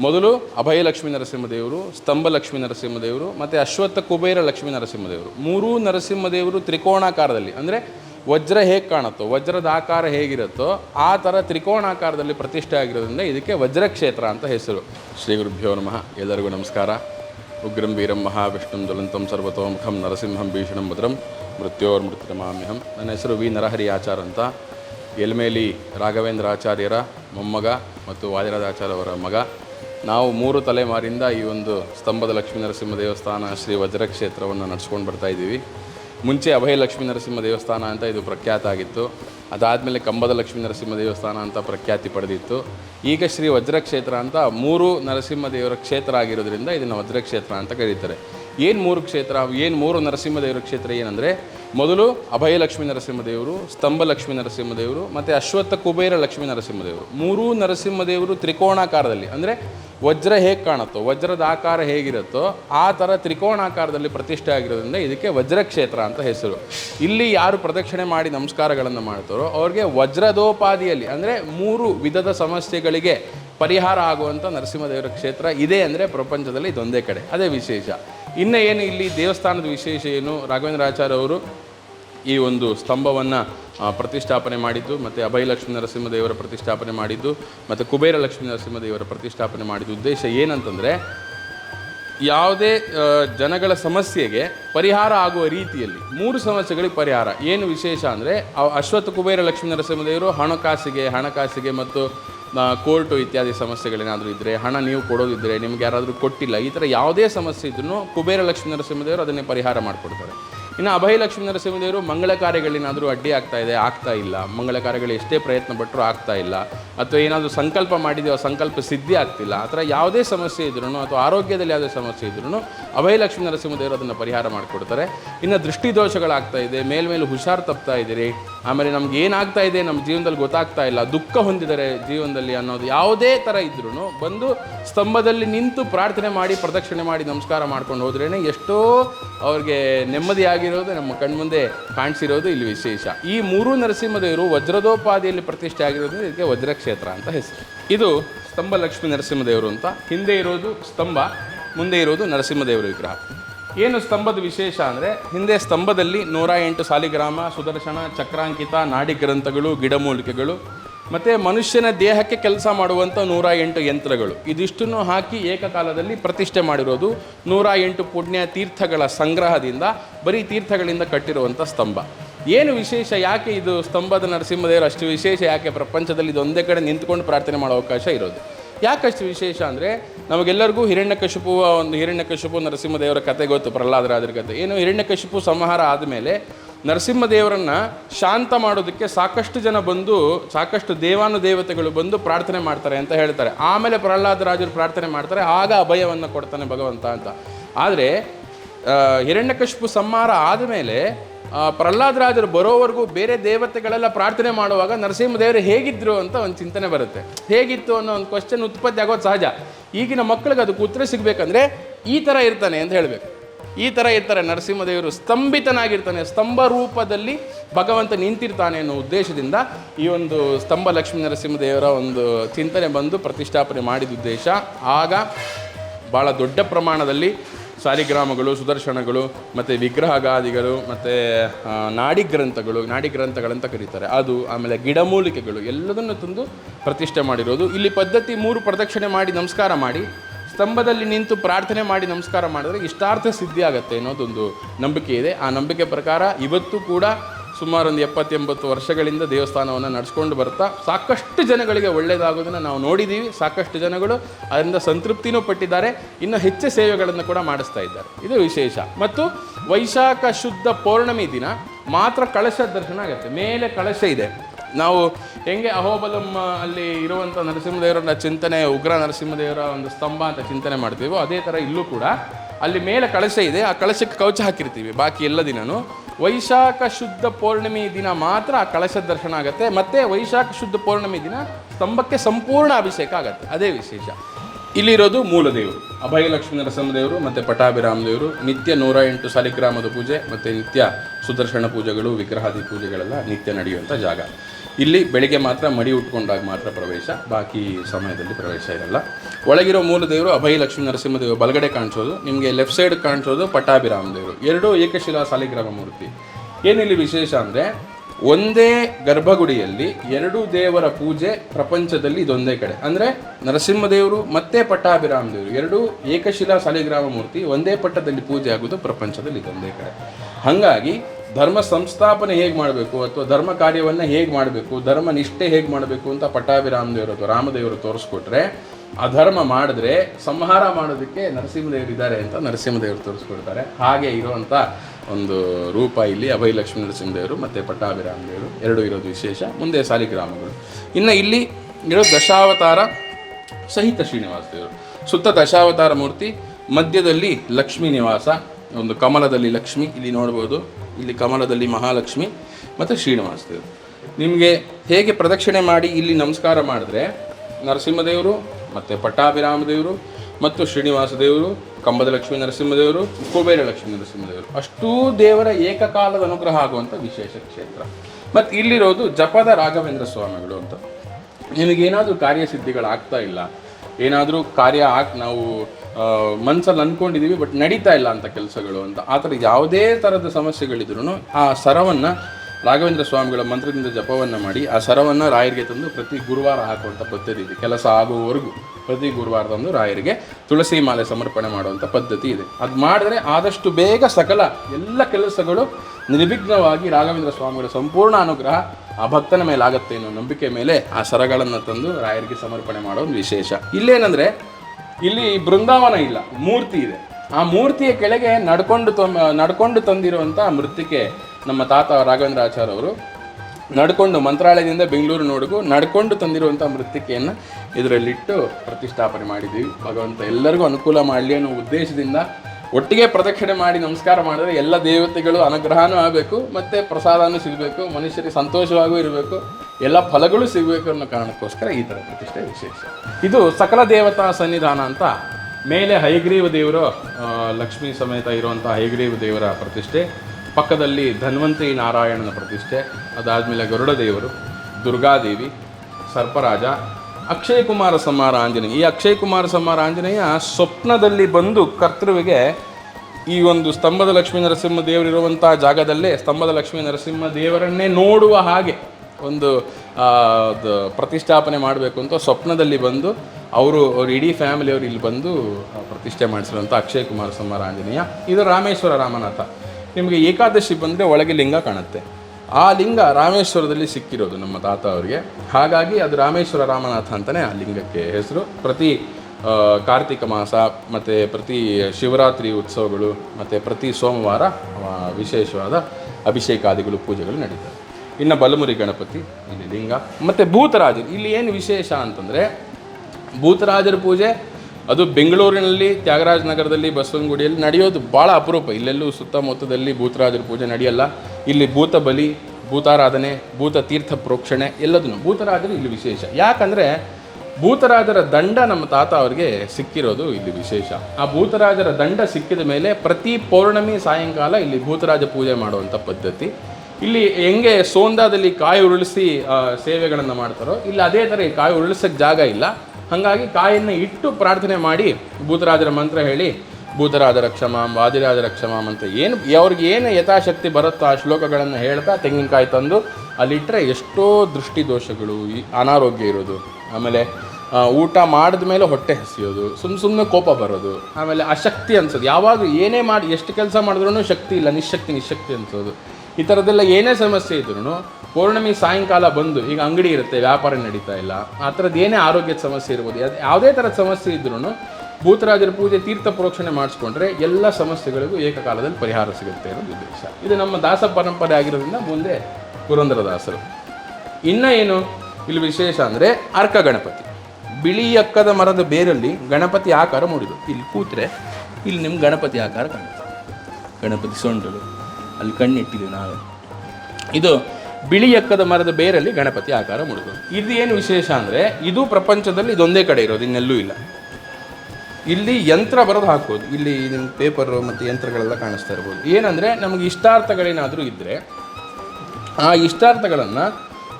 ಮೊದಲು ಅಭಯ ಲಕ್ಷ್ಮೀ ನರಸಿಂಹದೇವರು, ಸ್ತಂಭ ಲಕ್ಷ್ಮೀ ನರಸಿಂಹದೇವರು, ಮತ್ತು ಅಶ್ವತ್ಥ ಕುಬೇರ ಲಕ್ಷ್ಮೀ ನರಸಿಂಹದೇವರು. ಮೂರೂ ನರಸಿಂಹದೇವರು ತ್ರಿಕೋಣಾಕಾರದಲ್ಲಿ. ಅಂದರೆ ವಜ್ರ ಹೇಗೆ ಕಾಣುತ್ತೋ, ವಜ್ರದ ಆಕಾರ ಹೇಗಿರುತ್ತೋ, ಆ ಥರ ತ್ರಿಕೋಣಾಕಾರದಲ್ಲಿ ಪ್ರತಿಷ್ಠೆ ಆಗಿರೋದ್ರಿಂದ ಇದಕ್ಕೆ ವಜ್ರಕ್ಷೇತ್ರ ಅಂತ ಹೆಸರು. ಶ್ರೀ ಗುರುಭ್ಯೋ ನಮಃ. ಎಲ್ಲರಿಗೂ ನಮಸ್ಕಾರ. ಉಗ್ರಂ, ವೀರಂ, ಮಹಾವಿಷ್ಣುಂ ಜ್ವಲಂತಂ ಸರ್ವತೋಮುಖಂ, ನರಸಿಂಹಂ, ಭೀಷಣಂ, ಭದ್ರಂ ಮೃತ್ಯೋರ್ಮೃತ್ಯಮಾಮ್ಯಹಂ ನನ್ನ ಹೆಸರು ವಿ. ನರಹರಿ ಆಚಾರ್ ಅಂತ. ಎಲ್ಮೇಲಿ ರಾಘವೇಂದ್ರ ಆಚಾರ್ಯರ ಮೊಮ್ಮಗ ಮತ್ತು ವಾದಿರಾಜಾಚಾರ್ಯ ಅವರ ಮಗ. ನಾವು ಮೂರು ತಲೆಮಾರಿಂದ ಈ ಒಂದು ಸ್ತಂಭದ ಲಕ್ಷ್ಮೀ ನರಸಿಂಹ ದೇವಸ್ಥಾನ ಶ್ರೀ ವಜ್ರ ಕ್ಷೇತ್ರವನ್ನು ನಡೆಸ್ಕೊಂಡು ಬರ್ತಾ ಇದ್ದೀವಿ. ಮುಂಚೆ ಅಭಯ ಲಕ್ಷ್ಮೀ ನರಸಿಂಹ ದೇವಸ್ಥಾನ ಅಂತ ಇದು ಪ್ರಖ್ಯಾತ ಆಗಿತ್ತು. ಅದಾದಮೇಲೆ ಕಂಬದ ಲಕ್ಷ್ಮೀ ನರಸಿಂಹ ದೇವಸ್ಥಾನ ಅಂತ ಪ್ರಖ್ಯಾತಿ ಪಡೆದಿತ್ತು. ಈಗ ಶ್ರೀ ವಜ್ರ ಕ್ಷೇತ್ರ ಅಂತ ಮೂರು ನರಸಿಂಹ ದೇವರ ಕ್ಷೇತ್ರ ಆಗಿರೋದ್ರಿಂದ ಇದನ್ನು ವಜ್ರ ಕ್ಷೇತ್ರ ಅಂತ ಕರೀತಾರೆ. ಏನು ಮೂರು ಕ್ಷೇತ್ರ, ಏನು ಮೂರು ನರಸಿಂಹ ದೇವರ ಕ್ಷೇತ್ರ ಏನಂದರೆ ಮೊದಲು ಅಭಯ ಲಕ್ಷ್ಮೀ ನರಸಿಂಹದೇವರು, ಸ್ತಂಭ ಲಕ್ಷ್ಮೀ ನರಸಿಂಹದೇವರು, ಮತ್ತು ಅಶ್ವತ್ಥ ಕುಬೇರ ಲಕ್ಷ್ಮೀ ನರಸಿಂಹದೇವರು. ಮೂರೂ ನರಸಿಂಹದೇವರು ತ್ರಿಕೋಣಾಕಾರದಲ್ಲಿ. ಅಂದರೆ ವಜ್ರ ಹೇಗೆ ಕಾಣುತ್ತೋ, ವಜ್ರದ ಆಕಾರ ಹೇಗಿರುತ್ತೋ ಆ ಥರ ತ್ರಿಕೋಣಾಕಾರದಲ್ಲಿ ಪ್ರತಿಷ್ಠೆ ಆಗಿರೋದ್ರಿಂದ ಇದಕ್ಕೆ ವಜ್ರ ಕ್ಷೇತ್ರ ಅಂತ ಹೆಸರು. ಇಲ್ಲಿ ಯಾರು ಪ್ರದಕ್ಷಿಣೆ ಮಾಡಿ ನಮಸ್ಕಾರಗಳನ್ನು ಮಾಡ್ತಾರೋ ಅವ್ರಿಗೆ ವಜ್ರದೋಪಾದಿಯಲ್ಲಿ, ಅಂದರೆ ಮೂರು ವಿಧದ ಸಮಸ್ಯೆಗಳಿಗೆ ಪರಿಹಾರ ಆಗುವಂಥ ನರಸಿಂಹದೇವರ ಕ್ಷೇತ್ರ ಇದೆ ಅಂದರೆ ಪ್ರಪಂಚದಲ್ಲಿ ಇದೊಂದೇ ಕಡೆ. ಅದೇ ವಿಶೇಷ. ಇನ್ನು ಏನು ಇಲ್ಲಿ ದೇವಸ್ಥಾನದ ವಿಶೇಷ ಏನು? ರಾಘವೇಂದ್ರ ಆಚಾರ್ಯ ಅವರು ಈ ಒಂದು ಸ್ತಂಭವನ್ನು ಪ್ರತಿಷ್ಠಾಪನೆ ಮಾಡಿದ್ದು, ಮತ್ತು ಅಭಯಲಕ್ಷ್ಮೀ ನರಸಿಂಹದೇವರ ಪ್ರತಿಷ್ಠಾಪನೆ ಮಾಡಿದ್ದು, ಮತ್ತು ಕುಬೇರ ಲಕ್ಷ್ಮೀ ನರಸಿಂಹದೇವರ ಪ್ರತಿಷ್ಠಾಪನೆ ಮಾಡಿದ ಉದ್ದೇಶ ಏನಂತಂದರೆ, ಯಾವುದೇ ಜನಗಳ ಸಮಸ್ಯೆಗೆ ಪರಿಹಾರ ಆಗುವ ರೀತಿಯಲ್ಲಿ, ಮೂರು ಸಮಸ್ಯೆಗಳಿಗೆ ಪರಿಹಾರ. ಏನು ವಿಶೇಷ ಅಂದರೆ ಅಶ್ವತ್ಥ ಕುಬೇರ ಲಕ್ಷ್ಮೀ ನರಸಿಂಹದೇವರು ಹಣಕಾಸಿಗೆ ಹಣಕಾಸಿಗೆ ಮತ್ತು ಕೋರ್ಟು ಇತ್ಯಾದಿ ಸಮಸ್ಯೆಗಳೇನಾದರೂ ಇದ್ದರೆ ಹಣ ನೀವು ಕೊಡೋದಿದ್ದರೆ ನಿಮ್ಗೆ ಯಾರಾದರೂ ಕೊಟ್ಟಿಲ್ಲ, ಈ ಥರ ಯಾವುದೇ ಸಮಸ್ಯೆ ಇದ್ರೂ ಕುಬೇರ ಲಕ್ಷ್ಮೀ ನರಸಿಂಹದೇವರು ಅದನ್ನೇ ಪರಿಹಾರ ಮಾಡಿಕೊಡ್ತಾರೆ. ಇನ್ನು ಅಭಯ ಲಕ್ಷ್ಮೀ ನರಸಿಂಹದೇವರು ಮಂಗಳ ಕಾರ್ಯಗಳೇನಾದರೂ ಅಡ್ಡಿ ಆಗ್ತಾ ಇದೆ, ಆಗ್ತಾ ಇಲ್ಲ. ಮಂಗಳ ಕಾರ್ಯಗಳು ಎಷ್ಟೇ ಪ್ರಯತ್ನ ಪಟ್ಟರೂ ಆಗ್ತಾ ಇಲ್ಲ. ಅಥವಾ ಏನಾದರೂ ಸಂಕಲ್ಪ ಮಾಡಿದೆಯೋ, ಸಂಕಲ್ಪ ಸಿದ್ಧಿ ಆಗ್ತಿಲ್ಲ. ಆ ಥರ ಯಾವುದೇ ಸಮಸ್ಯೆ ಇದ್ರೂ ಅಥವಾ ಆರೋಗ್ಯದಲ್ಲಿ ಯಾವುದೇ ಸಮಸ್ಯೆ ಇದ್ರೂ ಅಭಯ ಲಕ್ಷ್ಮೀ ನರಸಿಂಹದೇವರು ಅದನ್ನು ಪರಿಹಾರ ಮಾಡಿಕೊಡ್ತಾರೆ. ಇನ್ನು ದೃಷ್ಟಿದೋಷಗಳಾಗ್ತಾ ಇದೆ ಮೇಲ್ಮೇಲೆ ಹುಷಾರು ತಪ್ತಾ ಇದ್ದೀರಿ. ಆಮೇಲೆ ನಮ್ಗೆ ಏನಾಗ್ತಾ ಇದೆ, ನಮ್ಮ ಜೀವನದಲ್ಲಿ ಗೊತ್ತಾಗ್ತಾ ಇಲ್ಲ, ದುಃಖ ಹೊಂದಿದ್ದಾರೆ ಜೀವನದಲ್ಲಿ ಅನ್ನೋದು ಯಾವುದೇ ಥರ ಇದ್ರೂ ಬಂದು ಸ್ತಂಭದಲ್ಲಿ ನಿಂತು ಪ್ರಾರ್ಥನೆ ಮಾಡಿ, ಪ್ರದಕ್ಷಿಣೆ ಮಾಡಿ, ನಮಸ್ಕಾರ ಮಾಡ್ಕೊಂಡು ಹೋದ್ರೇ ಎಷ್ಟೋ ಅವ್ರಿಗೆ ನೆಮ್ಮದಿಯಾಗಿರೋದು ನಮ್ಮ ಕಣ್ಮುಂದೆ ಕಾಣಿಸಿರೋದು ಇಲ್ಲಿ ವಿಶೇಷ. ಈ ಮೂರು ನರಸಿಂಹದೇವರು ವಜ್ರದೋಪಾದಿಯಲ್ಲಿ ಪ್ರತಿಷ್ಠೆ ಆಗಿರೋದ್ರಿಂದ ಇದಕ್ಕೆ ವಜ್ರಕ್ಷೇತ್ರ ಅಂತ ಹೆಸರು. ಇದು ಸ್ತಂಭ ಲಕ್ಷ್ಮೀ ನರಸಿಂಹದೇವರು ಅಂತ. ಹಿಂದೆ ಇರೋದು ಸ್ತಂಭ, ಮುಂದೆ ಇರೋದು ನರಸಿಂಹದೇವರ ವಿಗ್ರಹ. ಏನು ಸ್ತಂಭದ ವಿಶೇಷ ಅಂದರೆ, ಹಿಂದೆ ಸ್ತಂಭದಲ್ಲಿ ನೂರ ಎಂಟು ಸಾಲಿಗ್ರಾಮ, ಸುದರ್ಶನ, ಚಕ್ರಾಂಕಿತ, ನಾಡಿ ಗ್ರಂಥಗಳು, ಗಿಡಮೂಲಿಕೆಗಳು, ಮತ್ತು ಮನುಷ್ಯನ ದೇಹಕ್ಕೆ ಕೆಲಸ ಮಾಡುವಂಥ ನೂರ ಎಂಟು ಯಂತ್ರಗಳು. ಇದಿಷ್ಟನ್ನು ಹಾಕಿ ಏಕಕಾಲದಲ್ಲಿ ಪ್ರತಿಷ್ಠೆ ಮಾಡಿರೋದು ನೂರ ಎಂಟು ಪುಣ್ಯ ತೀರ್ಥಗಳ ಸಂಗ್ರಹದಿಂದ ಬರೀ ತೀರ್ಥಗಳಿಂದ ಕಟ್ಟಿರುವಂಥ ಸ್ತಂಭ. ಏನು ವಿಶೇಷ, ಯಾಕೆ ಇದು ಸ್ತಂಭದ ನರಸಿಂಹದೇವರು ಅಷ್ಟು ವಿಶೇಷ, ಯಾಕೆ ಪ್ರಪಂಚದಲ್ಲಿ ಇದೊಂದೇ ಕಡೆ ನಿಂತ್ಕೊಂಡು ಪ್ರಾರ್ಥನೆ ಮಾಡೋ ಅವಕಾಶ ಇರೋದು? ಯಾಕಷ್ಟು ವಿಶೇಷ ಅಂದರೆ, ನಮಗೆಲ್ಲರಿಗೂ ಹಿರಣ್ಯಕಶಿಪು ಒಂದು ಹಿರಣ್ಯಕಶಿಪು ನರಸಿಂಹದೇವರ ಕತೆ ಗೊತ್ತು ಪ್ರಹ್ಲಾದರಾಜರ ಕತೆ. ಏನು ಹಿರಣ್ಯಕಶಿಪು ಸಂಹಾರ ಆದಮೇಲೆ ನರಸಿಂಹದೇವರನ್ನು ಶಾಂತ ಮಾಡೋದಕ್ಕೆ ಸಾಕಷ್ಟು ಜನ ಬಂದು, ಸಾಕಷ್ಟು ದೇವಾನು ದೇವತೆಗಳು ಬಂದು ಪ್ರಾರ್ಥನೆ ಮಾಡ್ತಾರೆ ಅಂತ ಹೇಳ್ತಾರೆ. ಆಮೇಲೆ ಪ್ರಹ್ಲಾದರಾಜರು ಪ್ರಾರ್ಥನೆ ಮಾಡ್ತಾರೆ, ಆಗ ಅಭಯವನ್ನು ಕೊಡ್ತಾನೆ ಭಗವಂತ ಅಂತ. ಆದರೆ ಹಿರಣ್ಯಕಶಿಪು ಸಂಹಾರ ಆದಮೇಲೆ ಪ್ರಹ್ಲಾದರಾಜರು ಬರೋವರೆಗೂ ಬೇರೆ ದೇವತೆಗಳೆಲ್ಲ ಪ್ರಾರ್ಥನೆ ಮಾಡುವಾಗ ನರಸಿಂಹದೇವರು ಹೇಗಿದ್ರು ಅಂತ ಒಂದು ಚಿಂತನೆ ಬರುತ್ತೆ. ಹೇಗಿತ್ತು ಅನ್ನೋ ಒಂದು ಕ್ವಶನ್ ಉತ್ಪತ್ತಿ ಆಗೋದು ಸಹಜ. ಈಗಿನ ಮಕ್ಕಳಿಗೆ ಅದಕ್ಕೆ ಉತ್ತರ ಸಿಗಬೇಕಂದ್ರೆ, ಈ ಥರ ಇರ್ತಾನೆ ಅಂತ ಹೇಳಬೇಕು. ಈ ಥರ ಇರ್ತಾರೆ ನರಸಿಂಹದೇವರು ಸ್ತಂಭಿತನಾಗಿರ್ತಾನೆ, ಸ್ತಂಭ ರೂಪದಲ್ಲಿ ಭಗವಂತ ನಿಂತಿರ್ತಾನೆ ಅನ್ನೋ ಉದ್ದೇಶದಿಂದ ಈ ಒಂದು ಸ್ತಂಭ ಲಕ್ಷ್ಮೀ ನರಸಿಂಹದೇವರ ಒಂದು ಚಿಂತನೆ ಬಂದು ಪ್ರತಿಷ್ಠಾಪನೆ ಮಾಡಿದ ಉದ್ದೇಶ. ಆಗ ಭಾಳ ದೊಡ್ಡ ಪ್ರಮಾಣದಲ್ಲಿ ಸಾಲಿಗ್ರಾಮಗಳು ಸುದರ್ಶನಗಳು, ಮತ್ತು ವಿಗ್ರಹಗಾದಿಗಳು, ಮತ್ತು ನಾಡಿ ಗ್ರಂಥಗಳು ನಾಡಿ ಗ್ರಂಥಗಳಂತ ಕರೀತಾರೆ. ಅದು ಆಮೇಲೆ ಗಿಡಮೂಲಿಕೆಗಳು, ಎಲ್ಲದನ್ನು ತಂದು ಪ್ರತಿಷ್ಠೆ ಮಾಡಿರೋದು. ಇಲ್ಲಿ ಪದ್ಧತಿ ಮೂರು ಪ್ರದಕ್ಷಿಣೆ ಮಾಡಿ ನಮಸ್ಕಾರ ಮಾಡಿ, ಸ್ತಂಭದಲ್ಲಿ ನಿಂತು ಪ್ರಾರ್ಥನೆ ಮಾಡಿ ನಮಸ್ಕಾರ ಮಾಡಿದ್ರೆ ಇಷ್ಟಾರ್ಥ ಸಿದ್ಧಿ ಆಗುತ್ತೆ ಅನ್ನೋದೊಂದು ನಂಬಿಕೆ ಇದೆ. ಆ ನಂಬಿಕೆ ಪ್ರಕಾರ ಇವತ್ತು ಕೂಡ ಸುಮಾರು ಒಂದು ಎಪ್ಪತ್ತೆಂಬತ್ತು ವರ್ಷಗಳಿಂದ ದೇವಸ್ಥಾನವನ್ನು ನಡೆಸ್ಕೊಂಡು ಬರ್ತಾ, ಸಾಕಷ್ಟು ಜನಗಳಿಗೆ ಒಳ್ಳೆಯದಾಗೋದನ್ನು ನಾವು ನೋಡಿದ್ದೀವಿ ಸಾಕಷ್ಟು ಜನಗಳು ಅದರಿಂದ ಸಂತೃಪ್ತಿನೂ ಪಟ್ಟಿದ್ದಾರೆ, ಇನ್ನು ಹೆಚ್ಚು ಸೇವೆಗಳನ್ನು ಕೂಡ ಮಾಡಿಸ್ತಾ ಇದ್ದಾರೆ. ಇದು ವಿಶೇಷ. ಮತ್ತು ವೈಶಾಖ ಶುದ್ಧ ಪೌರ್ಣಮಿ ದಿನ ಮಾತ್ರ ಕಳಶ ದರ್ಶನ ಆಗುತ್ತೆ, ಮೇಲೆ ಕಳಶ ಇದೆ. ನಾವು ಹೆಂಗೆ ಅಹೋಬಲಂ ಅಲ್ಲಿ ಇರುವಂಥ ನರಸಿಂಹದೇವರನ್ನ ಚಿಂತನೆ, ಉಗ್ರ ನರಸಿಂಹದೇವರ ಒಂದು ಸ್ತಂಭ ಅಂತ ಚಿಂತನೆ ಮಾಡ್ತೀವೋ, ಅದೇ ಥರ ಇಲ್ಲೂ ಕೂಡ ಅಲ್ಲಿ ಮೇಲೆ ಕಳಶ ಇದೆ, ಆ ಕಳಶಕ್ಕೆ ಕವಚ ಹಾಕಿರ್ತೀವಿ, ಬಾಕಿ ಎಲ್ಲ ದಿನನೂ. ವೈಶಾಖ ಶುದ್ಧ ಪೌರ್ಣಮಿ ದಿನ ಮಾತ್ರ ಕಳಶ ದರ್ಶನ ಆಗುತ್ತೆ. ಮತ್ತೆ ವೈಶಾಖ ಶುದ್ಧ ಪೌರ್ಣಮಿ ದಿನ ಸ್ತಂಭಕ್ಕೆ ಸಂಪೂರ್ಣ ಅಭಿಷೇಕ ಆಗುತ್ತೆ. ಅದೇ ವಿಶೇಷ. ಇಲ್ಲಿರೋದು ಮೂಲದೇವರು. ಅಭಯಲಕ್ಷ್ಮೀ ನರಸಿಂಹದೇವರು ಮತ್ತು ಪಟಾಭಿರಾಮ ದೇವರು. ನಿತ್ಯ ನೂರ ಎಂಟು ಸಾಲಿಗ್ರಾಮದ ಪೂಜೆ ಮತ್ತು ನಿತ್ಯ ಸುದರ್ಶನ ಪೂಜೆಗಳು, ವಿಗ್ರಹಾದಿ ಪೂಜೆಗಳೆಲ್ಲ ನಿತ್ಯ ನಡೆಯುವಂಥ ಜಾಗ. ಇಲ್ಲಿ ಬೆಳಿಗ್ಗೆ ಮಾತ್ರ ಮಡಿ ಉಟ್ಕೊಂಡಾಗ ಮಾತ್ರ ಪ್ರವೇಶ, ಬಾಕಿ ಸಮಯದಲ್ಲಿ ಪ್ರವೇಶ ಇರಲ್ಲ. ಒಳಗಿರೋ ಮೂಲ ದೇವರು ಅಭಯ ಲಕ್ಷ್ಮೀ ನರಸಿಂಹದೇವರು ಬಲಗಡೆ ಕಾಣಿಸೋದು, ನಿಮಗೆ ಲೆಫ್ಟ್ ಸೈಡ್ ಕಾಣಿಸೋದು ಪಟ್ಟಾಭಿರಾಮ ದೇವರು. ಎರಡೂ ಏಕಶಿಲಾ ಸಾಲಿಗ್ರಾಮ ಮೂರ್ತಿ. ಏನಿಲ್ಲಿ ವಿಶೇಷ ಅಂದರೆ, ಒಂದೇ ಗರ್ಭಗುಡಿಯಲ್ಲಿ ಎರಡು ದೇವರ ಪೂಜೆ ಪ್ರಪಂಚದಲ್ಲಿ ಇದೊಂದೇ ಕಡೆ. ಅಂದರೆ ನರಸಿಂಹದೇವರು ಮತ್ತೆ ಪಟ್ಟಾಭಿರಾಮ ದೇವರು. ಎರಡು ಏಕಶಿಲಾ ಸಾಲಿಗ್ರಾಮ ಮೂರ್ತಿ ಒಂದೇ ಪಟ್ಟದಲ್ಲಿ ಪೂಜೆ ಆಗೋದು ಪ್ರಪಂಚದಲ್ಲಿ ಇದೊಂದೇ ಕಡೆ. ಹಾಗಾಗಿ ಧರ್ಮ ಸಂಸ್ಥಾಪನೆ ಹೇಗೆ ಮಾಡಬೇಕು ಅಥವಾ ಧರ್ಮ ಕಾರ್ಯವನ್ನು ಹೇಗೆ ಮಾಡಬೇಕು, ಧರ್ಮ ನಿಷ್ಠೆ ಹೇಗೆ ಮಾಡಬೇಕು ಅಂತ ಪಟ್ಟಾಭಿರಾಮದೇವರು ಅಥವಾ ರಾಮದೇವರು ತೋರಿಸ್ಕೊಟ್ರೆ ಅಧರ್ಮ ಮಾಡಿದ್ರೆ, ಸಂಹಾರ ಮಾಡೋದಕ್ಕೆ ನರಸಿಂಹದೇವರು ಇದ್ದಾರೆ ಅಂತ ನರಸಿಂಹದೇವರು ತೋರಿಸ್ಕೊಡ್ತಾರೆ. ಹಾಗೆ ಇರುವಂಥ ಒಂದು ರೂಪ ಇಲ್ಲಿ ಅಭಯ ಲಕ್ಷ್ಮೀ ನರಸಿಂಹದೇವರು ಮತ್ತು ಪಟ್ಟಾಭಿರಾಮದೇವರು, ಎರಡು ಇರೋದು ವಿಶೇಷ. ಮುಂದೆ ಸಾಲಿಗ್ರಾಮಗಳು. ಇನ್ನು ಇಲ್ಲಿ ಇರೋ ದಶಾವತಾರ ಸಹಿತ ಶ್ರೀನಿವಾಸ ದೇವರು ಸುತ್ತ ದಶಾವತಾರ ಮೂರ್ತಿ, ಮಧ್ಯದಲ್ಲಿ ಲಕ್ಷ್ಮೀ ನಿವಾಸ, ಒಂದು ಕಮಲದಲ್ಲಿ ಲಕ್ಷ್ಮಿ, ಇಲ್ಲಿ ನೋಡ್ಬೋದು. ಇಲ್ಲಿ ಕಮಲದಲ್ಲಿ ಮಹಾಲಕ್ಷ್ಮಿ ಮತ್ತು ಶ್ರೀನಿವಾಸ ದೇವರು. ನಿಮಗೆ ಹೇಗೆ ಪ್ರದಕ್ಷಿಣೆ ಮಾಡಿ ಇಲ್ಲಿ ನಮಸ್ಕಾರ ಮಾಡಿದ್ರೆ ನರಸಿಂಹದೇವರು ಮತ್ತು ಪಟ್ಟಾಭಿರಾಮ ದೇವರು ಮತ್ತು ಶ್ರೀನಿವಾಸ ದೇವರು ಕಂಬದ ಲಕ್ಷ್ಮೀ ನರಸಿಂಹದೇವರು ಕುಬೇರ ಲಕ್ಷ್ಮೀ ನರಸಿಂಹದೇವರು. ಅಷ್ಟೂ ದೇವರ ಏಕಕಾಲದ ಅನುಗ್ರಹ ಆಗುವಂಥ ವಿಶೇಷ ಕ್ಷೇತ್ರ. ಮತ್ತು ಇಲ್ಲಿರೋದು ಜಪದ ರಾಘವೇಂದ್ರ ಸ್ವಾಮಿಗಳು ಅಂತ. ನಿಮಗೇನಾದರೂ ಕಾರ್ಯಸಿದ್ಧಿಗಳಾಗ್ತಾ ಇಲ್ಲ? ಏನಾದರೂ ಕಾರ್ಯ ಆಗಿ ನಾವು ಮನಸ್ಸಲ್ಲಿ ಅಂದ್ಕೊಂಡಿದ್ದೀವಿ ಬಟ್ ನಡೀತಾ ಇಲ್ಲ ಅಂತ ಕೆಲಸಗಳು ಅಂತ. ಆ ಥರ ಯಾವುದೇ ಥರದ ಸಮಸ್ಯೆಗಳಿದ್ರೂ ಆ ಸರವನ್ನು ರಾಘವೇಂದ್ರ ಸ್ವಾಮಿಗಳ ಮಂತ್ರದಿಂದ ಜಪವನ್ನು ಮಾಡಿ, ಆ ಸರವನ್ನು ರಾಯರಿಗೆ ತಂದು ಪ್ರತಿ ಗುರುವಾರ ಹಾಕುವಂಥ ಪದ್ಧತಿ ಇದೆ. ಕೆಲಸ ಆಗುವವರೆಗೂ ಪ್ರತಿ ಗುರುವಾರ ತಂದು ರಾಯರಿಗೆ ತುಳಸಿ ಮಾಲೆ ಸಮರ್ಪಣೆ ಮಾಡುವಂಥ ಪದ್ಧತಿ ಇದೆ. ಅದು ಮಾಡಿದ್ರೆ ಆದಷ್ಟು ಬೇಗ ಸಕಲ ಎಲ್ಲ ಕೆಲಸಗಳು ನಿರ್ವಿಘ್ನವಾಗಿ ರಾಘವೇಂದ್ರ ಸ್ವಾಮಿಗಳ ಸಂಪೂರ್ಣ ಅನುಗ್ರಹ ಆ ಭಕ್ತನ ಮೇಲೆ ಆಗುತ್ತೆ ಅನ್ನೋ ನಂಬಿಕೆ ಮೇಲೆ ಆ ಸರಗಳನ್ನು ತಂದು ರಾಯರಿಗೆ ಸಮರ್ಪಣೆ ಮಾಡೋ ಒಂದು ವಿಶೇಷ. ಇಲ್ಲೇನಂದರೆ ಇಲ್ಲಿ ಬೃಂದಾವನ ಇಲ್ಲ, ಮೂರ್ತಿ ಇದೆ. ಆ ಮೂರ್ತಿಯ ಕೆಳಗೆ ನಡ್ಕೊಂಡು ತೊಂಬ ನಡ್ಕೊಂಡು ತಂದಿರುವಂಥ ಮೃತ್ತಿಕೆ ನಮ್ಮ ತಾತ ರಾಘವೇಂದ್ರ ಆಚಾರ್ಯ ಅವರು ನಡ್ಕೊಂಡು ಮಂತ್ರಾಲಯದಿಂದ ಬೆಂಗಳೂರು ನೋಡಿಗೂ ನಡ್ಕೊಂಡು ತಂದಿರುವಂಥ ಮೃತ್ತಿಕೆಯನ್ನು ಇದರಲ್ಲಿಟ್ಟು ಪ್ರತಿಷ್ಠಾಪನೆ ಮಾಡಿದ್ದೀವಿ. ಭಗವಂತ ಎಲ್ಲರಿಗೂ ಅನುಕೂಲ ಮಾಡಲಿ ಅನ್ನೋ ಉದ್ದೇಶದಿಂದ ಒಟ್ಟಿಗೆ ಪ್ರದಕ್ಷಿಣೆ ಮಾಡಿ ನಮಸ್ಕಾರ ಮಾಡಿದ್ರೆ ಎಲ್ಲ ದೇವತೆಗಳು ಅನುಗ್ರಹನೂ ಆಗಬೇಕು, ಮತ್ತು ಪ್ರಸಾದನೂ ಸಿಗಬೇಕು, ಮನುಷ್ಯರಿಗೆ ಸಂತೋಷವಾಗೂ ಇರಬೇಕು. ಎಲ್ಲ ಫಲಗಳು ಸಿಗಬೇಕು ಅನ್ನೋ ಕಾರಣಕ್ಕೋಸ್ಕರ ಈ ಥರ ಪ್ರತಿಷ್ಠೆ ವಿಶೇಷ. ಇದು ಸಕಲ ದೇವತಾ ಸನ್ನಿಧಾನ ಅಂತ ಮೇಲೆ ಹೈಗ್ರೀವ ದೇವರು ಲಕ್ಷ್ಮೀ ಸಮೇತ ಇರುವಂಥ ಹೈಗ್ರೀವ ದೇವರ ಪ್ರತಿಷ್ಠೆ, ಪಕ್ಕದಲ್ಲಿ ಧನ್ವಂತರಿ ನಾರಾಯಣನ ಪ್ರತಿಷ್ಠೆ, ಅದಾದಮೇಲೆ ಗರುಡ ದೇವರು ದುರ್ಗಾದೇವಿ, ಸರ್ಪರಾಜ, ಅಕ್ಷಯ ಕುಮಾರ ಸಮಾರ ಆಂಜನೇಯ ಈ ಅಕ್ಷಯ ಕುಮಾರ ಸಮಾರ ಆಂಜನೇಯ ಸ್ವಪ್ನದಲ್ಲಿ ಬಂದು ಕರ್ತೃವಿಗೆ ಈ ಒಂದು ಸ್ತಂಭದ ಲಕ್ಷ್ಮೀ ನರಸಿಂಹ ದೇವರಿರುವಂಥ ಜಾಗದಲ್ಲೇ ಸ್ತಂಭದ ಲಕ್ಷ್ಮೀ ನರಸಿಂಹ ದೇವರನ್ನೇ ನೋಡುವ ಹಾಗೆ ಒಂದು ಪ್ರತಿಷ್ಠಾಪನೆ ಮಾಡಬೇಕು ಅಂತ ಸ್ವಪ್ನದಲ್ಲಿ ಬಂದು ಅವರು, ಅವ್ರ ಇಡೀ ಫ್ಯಾಮಿಲಿಯವರು ಇಲ್ಲಿ ಬಂದು ಪ್ರತಿಷ್ಠೆ ಮಾಡಿಸಿರುವಂಥ ಅಕ್ಷಯ್ ಕುಮಾರ ಸಂಹಾರ ಆಂಜನೇಯ ಇದು ರಾಮೇಶ್ವರ ರಾಮನಾಥ. ನಿಮಗೆ ಏಕಾದಶಿ ಬಂದರೆ ಒಳಗೆ ಲಿಂಗ ಕಾಣುತ್ತೆ. ಆ ಲಿಂಗ ರಾಮೇಶ್ವರದಲ್ಲಿ ಸಿಕ್ಕಿರೋದು ನಮ್ಮ ತಾತ ಅವರಿಗೆ. ಹಾಗಾಗಿ ಅದು ರಾಮೇಶ್ವರ ರಾಮನಾಥ ಅಂತಲೇ ಆ ಲಿಂಗಕ್ಕೆ ಹೆಸರು. ಪ್ರತಿ ಕಾರ್ತಿಕ ಮಾಸ, ಮತ್ತು ಪ್ರತಿ ಶಿವರಾತ್ರಿ ಉತ್ಸವಗಳು, ಮತ್ತು ಪ್ರತಿ ಸೋಮವಾರ ವಿಶೇಷವಾದ ಅಭಿಷೇಕಾದಿಗಳು, ಪೂಜೆಗಳು ನಡೀತವೆ. ಇನ್ನು ಬಲಮುರಿ ಗಣಪತಿ, ಇಲ್ಲಿ ಲಿಂಗ, ಮತ್ತು ಭೂತರಾಜರು. ಇಲ್ಲಿ ಏನು ವಿಶೇಷ ಅಂತಂದರೆ, ಭೂತರಾಜರ ಪೂಜೆ, ಅದು ಬೆಂಗಳೂರಿನಲ್ಲಿ, ತ್ಯಾಗರಾಜ ನಗರದಲ್ಲಿ, ಬಸವನಗುಡಿಯಲ್ಲಿ ನಡೆಯೋದು ಭಾಳ ಅಪರೂಪ. ಇಲ್ಲೆಲ್ಲೂ ಸುತ್ತಮುತ್ತದಲ್ಲಿ ಭೂತರಾಜರ ಪೂಜೆ ನಡೆಯಲ್ಲ. ಇಲ್ಲಿ ಭೂತ ಬಲಿ, ಭೂತಾರಾಧನೆ, ಭೂತ ತೀರ್ಥ ಪ್ರೋಕ್ಷಣೆ ಎಲ್ಲದನ್ನು. ಭೂತರಾಜರು ಇಲ್ಲಿ ವಿಶೇಷ. ಯಾಕಂದರೆ, ಭೂತರಾಜರ ದಂಡ ನಮ್ಮ ತಾತ ಅವರಿಗೆ ಸಿಕ್ಕಿರೋದು ಇಲ್ಲಿ ವಿಶೇಷ. ಆ ಭೂತರಾಜರ ದಂಡ ಸಿಕ್ಕಿದ ಮೇಲೆ ಪ್ರತಿ ಪೌರ್ಣಮಿ ಸಾಯಂಕಾಲ ಇಲ್ಲಿ ಭೂತರಾಜ ಪೂಜೆ ಮಾಡುವಂಥ ಪದ್ಧತಿ. ಇಲ್ಲಿ ಹೆಂಗೆ ಸೋಂದಾದಲ್ಲಿ ಕಾಯಿ ಉರುಳಿಸಿ ಸೇವೆಗಳನ್ನು ಮಾಡ್ತಾರೋ, ಇಲ್ಲಿ ಅದೇ ಥರ ಕಾಯಿ ಉರುಳಿಸೋಕ್ಕೆ ಜಾಗ ಇಲ್ಲ. ಹಾಗಾಗಿ ಕಾಯನ್ನು ಇಟ್ಟು ಪ್ರಾರ್ಥನೆ ಮಾಡಿ, ಭೂತರಾಜರ ಮಂತ್ರ ಹೇಳಿ, ಭೂತರಾಜರ ಕ್ಷಮಾಂ, ವಾದಿರಾಜರ ಕ್ಷಮಾಂ ಅಂತ ಏನು, ಅವ್ರಿಗೆ ಏನು ಯಥಾಶಕ್ತಿ ಬರುತ್ತೋ ಆ ಶ್ಲೋಕಗಳನ್ನು ಹೇಳ್ತಾ ತೆಂಗಿನಕಾಯಿ ತಂದು ಅಲ್ಲಿಟ್ಟರೆ ಎಷ್ಟೋ ದೃಷ್ಟಿ ದೋಷಗಳು, ಈ ಅನಾರೋಗ್ಯ ಇರೋದು. ಆಮೇಲೆ ಊಟ ಮಾಡಿದ ಮೇಲೆ ಹೊಟ್ಟೆ ಹಸಿಯೋದು ಸುಮ್ಮ ಸುಮ್ಮನೆ ಕೋಪ ಬರೋದು, ಆಮೇಲೆ ಅಶಕ್ತಿ ಅನ್ಸೋದು. ಯಾವಾಗ ಏನೇ ಮಾಡಿ, ಎಷ್ಟು ಕೆಲಸ ಮಾಡಿದ್ರೂ ಶಕ್ತಿ ಇಲ್ಲ, ನಿಶಕ್ತಿ ನಿಶಕ್ತಿ ಅನ್ಸೋದು. ಈ ಥರದ್ದೆಲ್ಲ ಏನೇ ಸಮಸ್ಯೆ ಇದ್ರೂ ಪೌರ್ಣಮಿ ಸಾಯಂಕಾಲ ಬಂದು ಈಗ ಅಂಗಡಿ ಇರುತ್ತೆ, ವ್ಯಾಪಾರ ನಡೀತಾ ಇಲ್ಲ, ಆ ಥರದ್ದು ಏನೇ ಆರೋಗ್ಯದ ಸಮಸ್ಯೆ ಇರ್ಬೋದು ಯಾವ್ದ್- ಥರದ ಸಮಸ್ಯೆ ಇದ್ರೂ ಭೂತರಾಜರ ಪೂಜೆ, ತೀರ್ಥ ಪ್ರೋಕ್ಷಣೆ ಮಾಡಿಸ್ಕೊಂಡ್ರೆ ಎಲ್ಲ ಸಮಸ್ಯೆಗಳಿಗೂ ಏಕಕಾಲದಲ್ಲಿ ಪರಿಹಾರ ಸಿಗುತ್ತೆ ಅನ್ನೋದು ಉದ್ದೇಶ. ಇದು ನಮ್ಮ ದಾಸ ಪರಂಪರೆ ಆಗಿರೋದ್ರಿಂದ ಮುಂದೆ ಪುರಂದರದಾಸರು ಇನ್ನು ಏನು? ಇಲ್ಲಿ ವಿಶೇಷ ಅಂದರೆ ಅರ್ಕ ಗಣಪತಿ. ಬಿಳಿ ಅಕ್ಕದ ಮರದ ಬೇರಲ್ಲಿ ಗಣಪತಿ ಆಕಾರ ಮೂಡಿದು ಇಲ್ಲಿ ಕೂತ್ರೆ ಇಲ್ಲಿ ನಿಮ್ಮ ಗಣಪತಿ ಆಕಾರ ಕಾಣುತ್ತೆ. ಗಣಪತಿ ಸೊಂಟಲು ಅಲ್ಲಿ ಕಣ್ಣಿಟ್ಟಿದ್ದೀವಿ ನಾವು. ಇದು ಬಿಳಿ ಎಕ್ಕದ ಮರದ ಬೇರಲ್ಲಿ ಗಣಪತಿ ಆಕಾರ ಮುಡಿದು. ಇದು ಏನು ವಿಶೇಷ ಅಂದರೆ, ಇದು ಪ್ರಪಂಚದಲ್ಲಿ ಇದೊಂದೇ ಕಡೆ ಇರೋದು, ಇನ್ನೆಲ್ಲೂ ಇಲ್ಲ. ಇಲ್ಲಿ ಯಂತ್ರ ಬರೆದು ಹಾಕೋದು, ಇಲ್ಲಿ ನಿಮ್ಮ ಪೇಪರು ಮತ್ತು ಯಂತ್ರಗಳೆಲ್ಲ ಕಾಣಿಸ್ತಾ ಇರ್ಬೋದು. ಏನಂದರೆ, ನಮಗೆ ಇಷ್ಟಾರ್ಥಗಳೇನಾದರೂ ಇದ್ದರೆ ಆ ಇಷ್ಟಾರ್ಥಗಳನ್ನು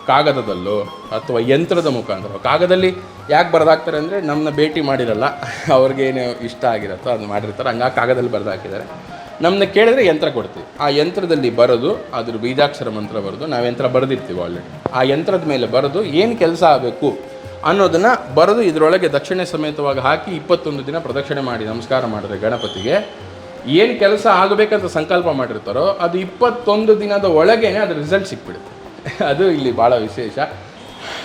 ಕಾಗದದಲ್ಲೋ ಅಥವಾ ಯಂತ್ರದ ಮುಖಾಂತರ ಕಾಗದಲ್ಲಿ ಯಾಕೆ ಬರೆದಾಕ್ತಾರೆ ಅಂದರೆ ನಮ್ಮನ್ನ ಭೇಟಿ ಮಾಡಿರಲ್ಲ, ಅವ್ರಿಗೇನು ಇಷ್ಟ ಆಗಿರತ್ತೋ ಅದನ್ನ ಮಾಡಿರ್ತಾರೆ. ಹಂಗಾಗಿ ಕಾಗದಲ್ಲಿ ಬರೆದಾಕಿದ್ದಾರೆ. ನಮ್ಮನ್ನ ಕೇಳಿದ್ರೆ ಯಂತ್ರ ಕೊಡ್ತೀವಿ. ಆ ಯಂತ್ರದಲ್ಲಿ ಬರೆದು, ಅದ್ರ ಬೀಜಾಕ್ಷರ ಮಂತ್ರ ಬರೆದು, ನಾವು ಯಂತ್ರ ಬರೆದಿರ್ತೀವಿ ಆಲ್ರೆಡಿ ಆ ಯಂತ್ರದ ಮೇಲೆ ಬರೆದು ಏನು ಕೆಲಸ ಆಗಬೇಕು ಅನ್ನೋದನ್ನು ಬರೆದು ಇದರೊಳಗೆ ದಕ್ಷಿಣೆ ಸಮೇತವಾಗಿ ಹಾಕಿ ಇಪ್ಪತ್ತೊಂದು ದಿನ ಪ್ರದಕ್ಷಿಣೆ ಮಾಡಿ ನಮಸ್ಕಾರ ಮಾಡಿದ್ರೆ ಗಣಪತಿಗೆ. ಏನು ಕೆಲಸ ಆಗಬೇಕಂತ ಸಂಕಲ್ಪ ಮಾಡಿರ್ತಾರೋ ಅದು ಇಪ್ಪತ್ತೊಂದು ದಿನದ ಒಳಗೇನೆ ಅದ್ರ ರಿಸಲ್ಟ್ ಸಿಕ್ಬಿಡುತ್ತೆ. ಅದು ಇಲ್ಲಿ ಭಾಳ ವಿಶೇಷ.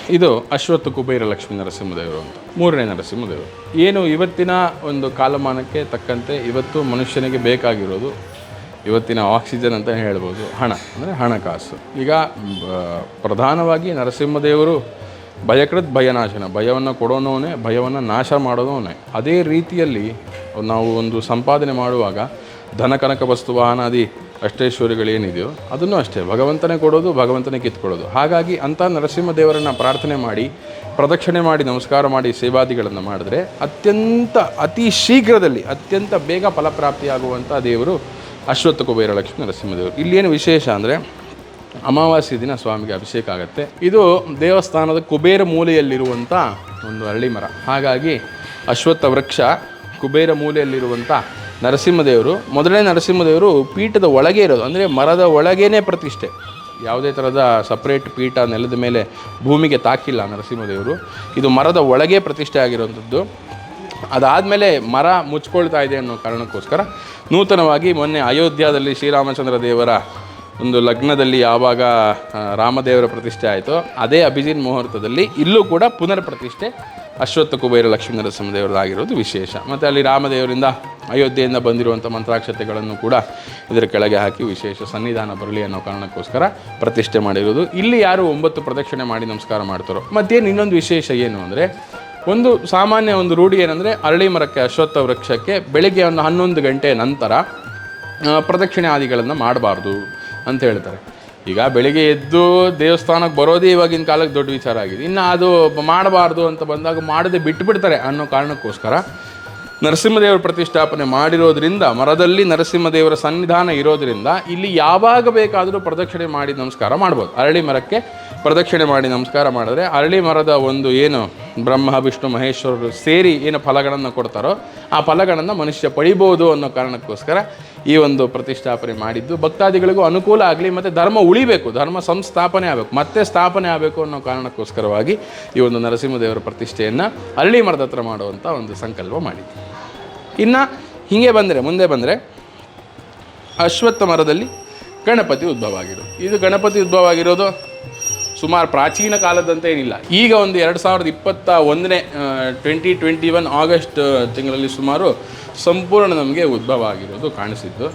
ಇದು ಅಶ್ವತ್ಥ ಕುಬೇರ ಲಕ್ಷ್ಮೀ ನರಸಿಂಹದೇವರು ಅಂತ. ಮೂರನೇ ನರಸಿಂಹದೇವರು. ಏನು ಇವತ್ತಿನ ಒಂದು ಕಾಲಮಾನಕ್ಕೆ ತಕ್ಕಂತೆ ಇವತ್ತು ಮನುಷ್ಯನಿಗೆ ಬೇಕಾಗಿರೋದು ಇವತ್ತಿನ ಆಕ್ಸಿಜನ್ ಅಂತ ಹೇಳ್ಬೋದು ಹಣ, ಅಂದರೆ ಹಣಕಾಸು ಈಗ ಪ್ರಧಾನವಾಗಿ ನರಸಿಂಹದೇವರು ಭಯಕೃತ್ ಭಯನಾಶನ, ಭಯವನ್ನು ಕೊಡೋನವನೇ, ಭಯವನ್ನು ನಾಶ ಮಾಡೋನವನೇ ಅದೇ ರೀತಿಯಲ್ಲಿ ನಾವು ಒಂದು ಸಂಪಾದನೆ ಮಾಡುವಾಗ ಧನಕನಕ ವಸ್ತು ವಾಹನಾದಿ ಅಷ್ಟೇಶ್ವರಿಗಳೇನಿದೆಯೋ ಅದನ್ನು ಅಷ್ಟೇ. ಭಗವಂತನೇ ಕೊಡೋದು, ಭಗವಂತನೇ ಕಿತ್ಕೊಳ್ಳೋದು. ಹಾಗಾಗಿ ಅಂಥ ನರಸಿಂಹದೇವರನ್ನು ಪ್ರಾರ್ಥನೆ ಮಾಡಿ, ಪ್ರದಕ್ಷಿಣೆ ಮಾಡಿ, ನಮಸ್ಕಾರ ಮಾಡಿ, ಸೇವಾದಿಗಳನ್ನು ಮಾಡಿದ್ರೆ ಅತ್ಯಂತ, ಅತಿ ಶೀಘ್ರದಲ್ಲಿ ಅತ್ಯಂತ ಬೇಗ ಫಲಪ್ರಾಪ್ತಿಯಾಗುವಂಥ ದೇವರು ಅಶ್ವತ್ಥ ಕುಬೇರ ಲಕ್ಷ್ಮೀ ನರಸಿಂಹದೇವರು ಇಲ್ಲೇನು ವಿಶೇಷ ಅಂದರೆ ಅಮಾವಾಸ್ಯೆ ದಿನ ಸ್ವಾಮಿಗೆ ಅಭಿಷೇಕ ಆಗುತ್ತೆ. ಇದು ದೇವಸ್ಥಾನದ ಕುಬೇರ ಮೂಲೆಯಲ್ಲಿರುವಂಥ ಒಂದು ಅರಳಿ ಮರ. ಹಾಗಾಗಿ ಅಶ್ವತ್ಥ ವೃಕ್ಷ ಕುಬೇರ ಮೂಲೆಯಲ್ಲಿರುವಂಥ ನರಸಿಂಹದೇವರು, ಮೊದಲನೇ ನರಸಿಂಹದೇವರು ಪೀಠದ ಒಳಗೆ ಇರೋದು, ಅಂದರೆ ಮರದ ಒಳಗೇನೆ ಪ್ರತಿಷ್ಠೆ. ಯಾವುದೇ ಥರದ ಸಪ್ರೇಟ್ ಪೀಠ ನೆಲದ ಮೇಲೆ ಭೂಮಿಗೆ ತಾಕಿಲ್ಲ ನರಸಿಂಹದೇವರು. ಇದು ಮರದ ಒಳಗೆ ಪ್ರತಿಷ್ಠೆ ಆಗಿರುವಂಥದ್ದು. ಅದಾದಮೇಲೆ ಮರ ಮುಚ್ಕೊಳ್ತಾ ಇದೆ ಅನ್ನೋ ಕಾರಣಕ್ಕೋಸ್ಕರ ನೂತನವಾಗಿ ಮೊನ್ನೆ ಅಯೋಧ್ಯದಲ್ಲಿ ಶ್ರೀರಾಮಚಂದ್ರ ದೇವರ ಒಂದು ಲಗ್ನದಲ್ಲಿ ಯಾವಾಗ ರಾಮದೇವರ ಪ್ರತಿಷ್ಠೆ ಆಯಿತೋ, ಅದೇ ಅಭಿಜಿನ್ ಮುಹೂರ್ತದಲ್ಲಿ ಇಲ್ಲೂ ಕೂಡ ಪುನರ್ ಪ್ರತಿಷ್ಠೆ ಅಶ್ವತ್ಥ ಕುಬೇರ ಲಕ್ಷ್ಮೀ ನರಸಿಂಹದೇವರದಾಗಿರೋದು ವಿಶೇಷ. ಮತ್ತು ಅಲ್ಲಿ ರಾಮದೇವರಿಂದ ಅಯೋಧ್ಯೆಯಿಂದ ಬಂದಿರುವಂಥ ಮಂತ್ರಾಕ್ಷತೆಗಳನ್ನು ಕೂಡ ಇದರ ಕೆಳಗೆ ಹಾಕಿ ವಿಶೇಷ ಸನ್ನಿಧಾನ ಬರಲಿ ಅನ್ನೋ ಕಾರಣಕ್ಕೋಸ್ಕರ ಪ್ರತಿಷ್ಠೆ ಮಾಡಿರೋದು. ಇಲ್ಲಿ ಯಾರು ಒಂಬತ್ತು ಪ್ರದಕ್ಷಿಣೆ ಮಾಡಿ ನಮಸ್ಕಾರ ಮಾಡ್ತಾರೋ. ಮತ್ತೇನು ಇನ್ನೊಂದು ವಿಶೇಷ ಏನು ಅಂದರೆ, ಒಂದು ಸಾಮಾನ್ಯ ಒಂದು ರೂಢಿ ಏನಂದರೆ, ಅರಳಿ ಮರಕ್ಕೆ ಅಶ್ವತ್ಥ ವೃಕ್ಷಕ್ಕೆ ಬೆಳಿಗ್ಗೆ ಒಂದು ಹನ್ನೊಂದು ಗಂಟೆ ನಂತರ ಪ್ರದಕ್ಷಿಣೆ ಆದಿಗಳನ್ನು ಮಾಡಬಾರ್ದು ಅಂತ ಹೇಳ್ತಾರೆ. ಈಗ ಬೆಳಿಗ್ಗೆ ಎದ್ದು ದೇವಸ್ಥಾನಕ್ಕೆ ಬರೋದೇ ಇವಾಗಿನ ಕಾಲಕ್ಕೆ ದೊಡ್ಡ ವಿಚಾರ ಆಗಿದೆ. ಇನ್ನು ಅದು ಮಾಡಬಾರ್ದು ಅಂತ ಬಂದಾಗ ಮಾಡದೆ ಬಿಟ್ಟುಬಿಡ್ತಾರೆ ಅನ್ನೋ ಕಾರಣಕ್ಕೋಸ್ಕರ ನರಸಿಂಹದೇವರ ಪ್ರತಿಷ್ಠಾಪನೆ ಮಾಡಿರೋದ್ರಿಂದ, ಮರದಲ್ಲಿ ನರಸಿಂಹದೇವರ ಸನ್ನಿಧಾನ ಇರೋದ್ರಿಂದ ಇಲ್ಲಿ ಯಾವಾಗ ಬೇಕಾದರೂ ಪ್ರದಕ್ಷಿಣೆ ಮಾಡಿ ನಮಸ್ಕಾರ ಮಾಡ್ಬೋದು. ಅರಳಿ ಮರಕ್ಕೆ ಪ್ರದಕ್ಷಿಣೆ ಮಾಡಿ ನಮಸ್ಕಾರ ಮಾಡಿದ್ರೆ ಅರಳಿ ಮರದ ಒಂದು ಏನು ಬ್ರಹ್ಮ, ವಿಷ್ಣು, ಮಹೇಶ್ವರರು ಸೇರಿ ಏನು ಫಲಗಳನ್ನು ಕೊಡ್ತಾರೋ ಆ ಫಲಗಳನ್ನು ಮನುಷ್ಯ ಪಡಿಬೋದು ಅನ್ನೋ ಕಾರಣಕ್ಕೋಸ್ಕರ ಈ ಒಂದು ಪ್ರತಿಷ್ಠಾಪನೆ ಮಾಡಿದ್ದು. ಭಕ್ತಾದಿಗಳಿಗೂ ಅನುಕೂಲ ಆಗಲಿ ಮತ್ತು ಧರ್ಮ ಉಳಿಬೇಕು, ಧರ್ಮ ಸಂಸ್ಥಾಪನೆ ಆಗಬೇಕು, ಮತ್ತೆ ಸ್ಥಾಪನೆ ಆಗಬೇಕು ಅನ್ನೋ ಕಾರಣಕ್ಕೋಸ್ಕರವಾಗಿ ಈ ಒಂದು ನರಸಿಂಹದೇವರ ಪ್ರತಿಷ್ಠೆಯನ್ನು ಅರಳಿ ಮರದ ಹತ್ರ ಮಾಡುವಂಥ ಒಂದು ಸಂಕಲ್ಪ ಮಾಡಿದ್ದು ಇನ್ನು ಹೀಗೆ ಬಂದರೆ, ಮುಂದೆ ಬಂದರೆ ಅಶ್ವತ್ಥ ಮರದಲ್ಲಿ ಗಣಪತಿ ಉದ್ಭವ ಆಗಿರೋದು. ಇದು ಗಣಪತಿ ಉದ್ಭವ ಆಗಿರೋದು ಸುಮಾರು ಪ್ರಾಚೀನ ಕಾಲದಂತೆ ಏನಿಲ್ಲ. ಈಗ ಒಂದು ಎರಡು ಸಾವಿರದ ಇಪ್ಪತ್ತ ಒಂದನೇ ಟ್ವೆಂಟಿ ಟ್ವೆಂಟಿ ಒನ್ ಆಗಸ್ಟ್ ತಿಂಗಳಲ್ಲಿ ಸುಮಾರು ಸಂಪೂರ್ಣ ನಮಗೆ ಉದ್ಭವ ಆಗಿರೋದು ಕಾಣಿಸಿದ್ದು.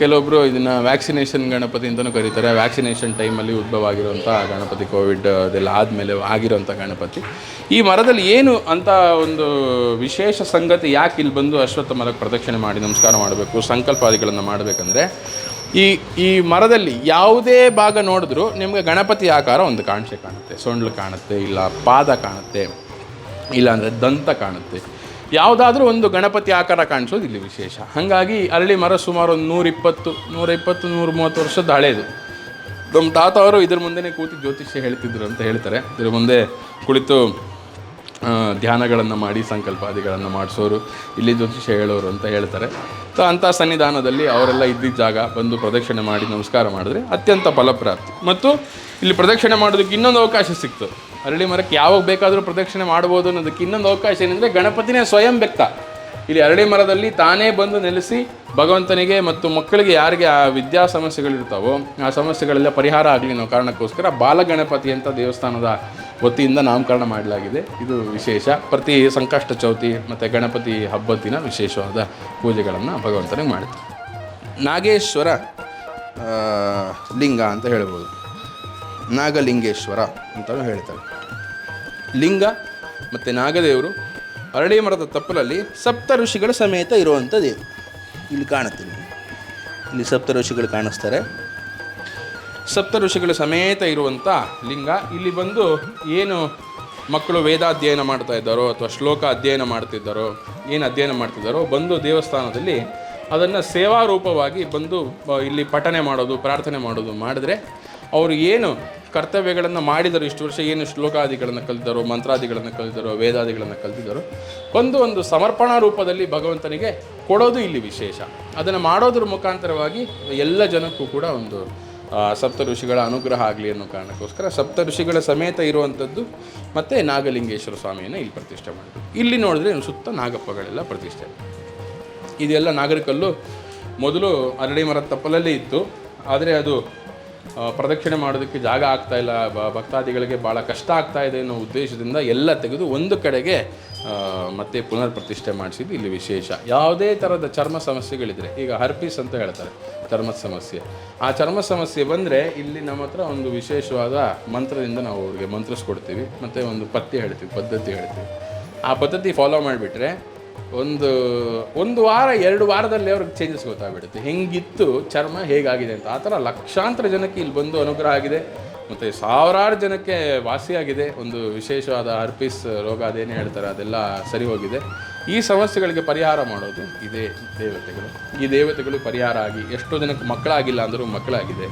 ಕೆಲವೊಬ್ಬರು ಇದನ್ನು ವ್ಯಾಕ್ಸಿನೇಷನ್ ಗಣಪತಿ ಅಂತಲೂ ಕರೀತಾರೆ. ವ್ಯಾಕ್ಸಿನೇಷನ್ ಟೈಮಲ್ಲಿ ಉದ್ಭವ ಆಗಿರುವಂಥ ಗಣಪತಿ ಕೋವಿಡ್ ಅದೆಲ್ಲ ಆದಮೇಲೆ ಆಗಿರೋಂಥ ಗಣಪತಿ. ಈ ಮರದಲ್ಲಿ ಏನು ಅಂತ ಒಂದು ವಿಶೇಷ ಸಂಗತಿ ಯಾಕೆ ಇಲ್ಲಿ ಬಂದು ಅಶ್ವತ್ಥ ಮರಕ್ಕೆ ಪ್ರದಕ್ಷಿಣೆ ಮಾಡಿ ನಮಸ್ಕಾರ ಮಾಡಬೇಕು, ಸಂಕಲ್ಪಾದಿಗಳನ್ನು ಮಾಡಬೇಕಂದ್ರೆ ಈ ಈ ಮರದಲ್ಲಿ ಯಾವುದೇ ಭಾಗ ನೋಡಿದ್ರೂ ನಿಮಗೆ ಗಣಪತಿ ಆಕಾರ ಒಂದು ಕಾಣಿಸೆ ಕಾಣುತ್ತೆ. ಸೊಂಡ್ಲು ಕಾಣುತ್ತೆ, ಇಲ್ಲ ಪಾದ ಕಾಣುತ್ತೆ ಇಲ್ಲಾಂದರೆ ದಂತ ಕಾಣುತ್ತೆ. ಯಾವುದಾದ್ರೂ ಒಂದು ಗಣಪತಿ ಆಕಾರ ಕಾಣಿಸೋದು ಇಲ್ಲಿ ವಿಶೇಷ. ಹಾಗಾಗಿ ಅರಳಿ ಮರ ಸುಮಾರು ಒಂದು ನೂರಿಪ್ಪತ್ತು ನೂರ ಇಪ್ಪತ್ತು ನೂರ ಮೂವತ್ತು ವರ್ಷದ ಹಳೇದು. ನಮ್ಮ ತಾತ ಅವರು ಇದ್ರ ಮುಂದೆನೇ ಕೂತು ಜ್ಯೋತಿಷ್ಯ ಹೇಳ್ತಿದ್ರು ಅಂತ ಹೇಳ್ತಾರೆ. ಇದ್ರ ಮುಂದೆ ಕುಳಿತು ಧ್ಯಾನಗಳನ್ನು ಮಾಡಿ, ಸಂಕಲ್ಪಾದಿಗಳನ್ನು ಮಾಡಿಸೋರು, ಇಲ್ಲಿ ಜ್ಯೋತಿಷ್ಯ ಹೇಳೋರು ಅಂತ ಹೇಳ್ತಾರೆ. ಸೊ ಅಂಥ ಸನ್ನಿಧಾನದಲ್ಲಿ ಅವರೆಲ್ಲ ಇದ್ದಿದ್ದ ಜಾಗ ಬಂದು ಪ್ರದಕ್ಷಿಣೆ ಮಾಡಿ ನಮಸ್ಕಾರ ಮಾಡಿದ್ರೆ ಅತ್ಯಂತ ಫಲಪ್ರಾಪ್ತಿ. ಮತ್ತು ಇಲ್ಲಿ ಪ್ರದಕ್ಷಿಣೆ ಮಾಡೋದಕ್ಕೆ ಇನ್ನೊಂದು ಅವಕಾಶ ಸಿಕ್ತು. ಅರಳಿ ಮರಕ್ಕೆ ಯಾವಾಗ ಬೇಕಾದರೂ ಪ್ರದಕ್ಷಿಣೆ ಮಾಡ್ಬೋದು ಅನ್ನೋದಕ್ಕೆ ಇನ್ನೊಂದು ಅವಕಾಶ ಏನಂದರೆ ಗಣಪತಿನೇ ಸ್ವಯಂ ವ್ಯಕ್ತ. ಇಲ್ಲಿ ಅರಳಿ ಮರದಲ್ಲಿ ತಾನೇ ಬಂದು ನೆಲೆಸಿ ಭಗವಂತನಿಗೆ ಮತ್ತು ಮಕ್ಕಳಿಗೆ ಯಾರಿಗೆ ಆ ವಿದ್ಯಾ ಸಮಸ್ಯೆಗಳಿರ್ತಾವೋ, ಆ ಸಮಸ್ಯೆಗಳೆಲ್ಲ ಪರಿಹಾರ ಆಗಲಿ ಅನ್ನೋ ಕಾರಣಕ್ಕೋಸ್ಕರ ಬಾಲಗಣಪತಿ ಅಂತ ದೇವಸ್ಥಾನದ ವತಿಯಿಂದ ನಾಮಕರಣ ಮಾಡಲಾಗಿದೆ. ಇದು ವಿಶೇಷ. ಪ್ರತಿ ಸಂಕಷ್ಟ ಚೌತಿ ಮತ್ತು ಗಣಪತಿ ಹಬ್ಬದ ದಿನ ವಿಶೇಷವಾದ ಪೂಜೆಗಳನ್ನು ಭಗವಂತನಿಗೆ ಮಾಡ್ತಾರೆ ನಾಗೇಶ್ವರ ಲಿಂಗ ಅಂತ ಹೇಳ್ಬೋದು. ನಾಗಲಿಂಗೇಶ್ವರ ಅಂತಲೂ ಹೇಳ್ತಾರೆ. ಲಿಂಗ ಮತ್ತು ನಾಗದೇವರು ಅರಳಿ ಮರದ ತಪ್ಪಲಲ್ಲಿ ಸಪ್ತ ಋಷಿಗಳ ಸಮೇತ ಇರುವಂಥ ದೇವರು ಇಲ್ಲಿ ಕಾಣುತ್ತೆ ಇಲ್ಲಿ ಸಪ್ತ ಋಷಿಗಳು ಕಾಣಿಸ್ತಾರೆ. ಸಪ್ತ ಋಷಿಗಳ ಸಮೇತ ಇರುವಂಥ ಲಿಂಗ. ಇಲ್ಲಿ ಬಂದು ಏನು ಮಕ್ಕಳು ವೇದಾಧ್ಯಯನ ಮಾಡ್ತಾ ಇದ್ದಾರೋ ಅಥವಾ ಶ್ಲೋಕ ಅಧ್ಯಯನ ಮಾಡ್ತಿದ್ದಾರೋ, ಏನು ಅಧ್ಯಯನ ಮಾಡ್ತಿದ್ದಾರೋ, ಬಂದು ದೇವಸ್ಥಾನದಲ್ಲಿ ಅದನ್ನು ಸೇವಾರೂಪವಾಗಿ ಬಂದು ಇಲ್ಲಿ ಪಠನೆ ಮಾಡೋದು, ಪ್ರಾರ್ಥನೆ ಮಾಡೋದು ಮಾಡಿದ್ರೆ ಅವರು ಏನು ಕರ್ತವ್ಯಗಳನ್ನು ಮಾಡಿದರು, ಇಷ್ಟು ವರ್ಷ ಏನು ಶ್ಲೋಕಾದಿಗಳನ್ನು ಕಲಿತರೋ ಮಂತ್ರಾದಿಗಳನ್ನು ಕಲಿತರೋ ವೇದಾದಿಗಳನ್ನು ಕಲಿತಿದ್ದಾರೋ, ಒಂದು ಒಂದು ಸಮರ್ಪಣಾ ರೂಪದಲ್ಲಿ ಭಗವಂತನಿಗೆ ಕೊಡೋದು ಇಲ್ಲಿ ವಿಶೇಷ. ಅದನ್ನು ಮಾಡೋದ್ರ ಮುಖಾಂತರವಾಗಿ ಎಲ್ಲ ಜನಕ್ಕೂ ಕೂಡ ಒಂದು ಸಪ್ತ ಋಷಿಗಳ ಅನುಗ್ರಹ ಆಗಲಿ ಅನ್ನೋ ಕಾರಣಕ್ಕೋಸ್ಕರ ಸಪ್ತ ಋಷಿಗಳ ಸಮೇತ ಇರುವಂಥದ್ದು ಮತ್ತು ನಾಗಲಿಂಗೇಶ್ವರ ಸ್ವಾಮಿಯನ್ನು ಇಲ್ಲಿ ಪ್ರತಿಷ್ಠೆ ಮಾಡಿದ್ರು. ಇಲ್ಲಿ ನೋಡಿದ್ರೆ ಸುತ್ತ ನಾಗಪ್ಪಗಳೆಲ್ಲ ಪ್ರತಿಷ್ಠೆ. ಇದೆಲ್ಲ ನಾಗರಿಕಲ್ಲು ಮೊದಲು ಅರಳಿ ಮರದ ತಪ್ಪಲಲ್ಲೇ ಇತ್ತು. ಆದರೆ ಅದು ಪ್ರದಕ್ಷಿಣೆ ಮಾಡೋದಕ್ಕೆ ಜಾಗ ಆಗ್ತಾ ಇಲ್ಲ. ಭಕ್ತಾದಿಗಳಿಗೆ ಭಾಳ ಕಷ್ಟ ಆಗ್ತಾ ಇದೆ ಅನ್ನೋ ಉದ್ದೇಶದಿಂದ ಎಲ್ಲ ತೆಗೆದು ಒಂದು ಕಡೆಗೆ ಮತ್ತೆ ಪುನರ್ ಪ್ರತಿಷ್ಠೆ ಮಾಡಿಸಿದ್ದು ಇಲ್ಲಿ ವಿಶೇಷ. ಯಾವುದೇ ಥರದ ಚರ್ಮ ಸಮಸ್ಯೆಗಳಿದ್ರೆ, ಈಗ ಹರ್ಪಿಸ್ ಅಂತ ಹೇಳ್ತಾರೆ, ಚರ್ಮದ ಸಮಸ್ಯೆ. ಆ ಚರ್ಮ ಸಮಸ್ಯೆ ಬಂದರೆ ಇಲ್ಲಿ ನಮ್ಮ ಹತ್ರ ಒಂದು ವಿಶೇಷವಾದ ಮಂತ್ರದಿಂದ ನಾವು ಅವ್ರಿಗೆ ಮಂತ್ರಿಸ್ಕೊಡ್ತೀವಿ. ಮತ್ತು ಒಂದು ಪಥ್ಯ ಹೇಳ್ತೀವಿ, ಪದ್ಧತಿ ಹೇಳ್ತೀವಿ. ಆ ಪದ್ಧತಿ ಫಾಲೋ ಮಾಡಿಬಿಟ್ರೆ ಒಂದು ಒಂದು ವಾರ, ಎರಡು ವಾರದಲ್ಲಿ ಅವ್ರಿಗೆ ಚೇಂಜಸ್ ಗೊತ್ತಾಗ್ಬಿಡುತ್ತೆ. ಹೆಂಗಿತ್ತು, ಚರ್ಮ ಹೇಗಾಗಿದೆ ಅಂತ. ಆ ಥರ ಲಕ್ಷಾಂತರ ಜನಕ್ಕೆ ಇಲ್ಲಿ ಬಂದು ಅನುಗ್ರಹ ಆಗಿದೆ. ಮತ್ತು ಸಾವಿರಾರು ಜನಕ್ಕೆ ವಾಸಿಯಾಗಿದೆ. ಒಂದು ವಿಶೇಷವಾದ ಅರ್ಪಿಸ್ ರೋಗ ಅದೇನು ಹೇಳ್ತಾರೆ, ಅದೆಲ್ಲ ಸರಿ ಹೋಗಿದೆ ಈ ಸಮಸ್ಯೆಗಳಿಗೆ ಪರಿಹಾರ ಮಾಡೋದು ಇದೇ ದೇವತೆಗಳು. ಈ ದೇವತೆಗಳು ಪರಿಹಾರ ಆಗಿ ಎಷ್ಟೋ ಜನಕ್ಕೆ ಮಕ್ಕಳಾಗಿಲ್ಲ ಅಂದರೂ ಮಕ್ಕಳಾಗಿದೆ.